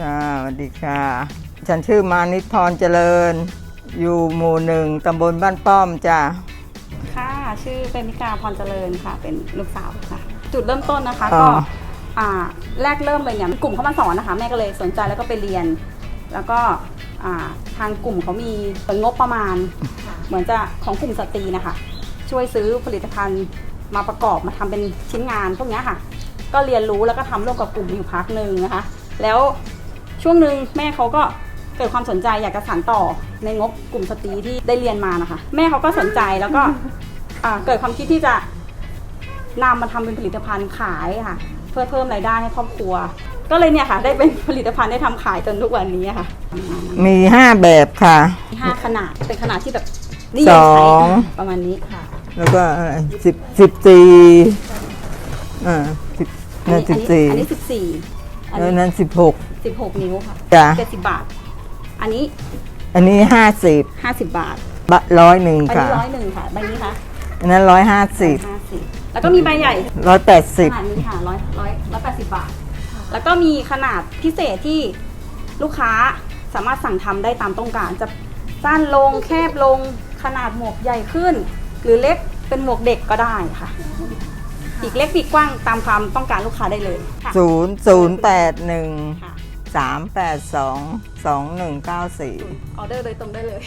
ค่ะสวัสดีค่ะ ฉันชื่อมานิดพรเจริญ อยู่หมู่หนึ่งตำบลบ้านป้อมจ้ะค่ะ ชื่อเป็นมิกาพรเจริญค่ะ เป็นลูกสาวค่ะ จุดเริ่มต้นนะคะอ๋ก็ออ่าแรกเริ่มเลยเนี่ยกลุ่มเขามาสอนนะคะแม่ก็เลยสนใจแล้วก็ไปเรียน แล้วก็อ่าทางกลุ่มเขามีงบประมาณ เหมือนจะของกลุ่มสตรีนะคะ ช่วยซื้อผลิตภัณฑ์มาประกอบมาทำเป็นชิ้นงานพวกเนี้ยค่ะ ก็เรียนรู้แล้วก็ทำร่วมกับกลุ่มอยู่พักหนึ่งนะคะ แล้ว ช่วงหนึ่งแม่เขาก็เกิดความสนใจอยากจะสานต่อในงบกลุ่มสตรีที่ได้เรียนมานะคะ แม่เขาก็สนใจแล้วก็อ่าเกิดความคิดที่จะนำมาทำเป็นผลิตภัณฑ์ขายค่ะ เพื่อเพิ่มรายได้ให้ครอบครัว ก็เลยเนี่ยค่ะ ได้เป็นผลิตภัณฑ์ได้ทำขายจนทุกวันนี้ค่ะมีห้าแบบค่ะ มีห้าขนาดเป็นขนาดที่แบบนิยมใช้สอง ประมาณนี้ค่ะ แล้วก็สิบสิบสี่อ่าสิบอันนั่นนี้สิบสี่อันนี้สิบสี่ อันแล้วนี้นั้นสิบหกสิบหกนิ้วค่ะจ้ะเจ็ดสิบบาท อันนี้อันนี้ห้าสิบห้าสิบบาท บะร้อยหนึ่งอันค่ะ นี้ร้อยหนึ่งค่ะ ใบนี้ค่ะอันนั้นร้อยห้าสิบห้าสิบแล้วก็มีใบใหญ่ร้อยแปดสิบขนาดนี้ค่ะร้อยร้อยร้อยแปดสิบบาท แล้วก็มีขนาดพิเศษที่ลูกค้าสามารถสั่งทำได้ตามต้องการ จะสั้นลงแคบลงขนาดหมวกใหญ่ขึ้น หรือเล็กเป็นหมวกเด็กก็ได้ค่ะ ปีกเล็กปีกกว้างตามความต้องการลูกค้าได้เลยค่ะศูนย์ศูนย์แปดหนึ่งค่ะสามแปดสองสองหนึ่งเก้าสี่ ออเดอร์โดยตรงได้เลย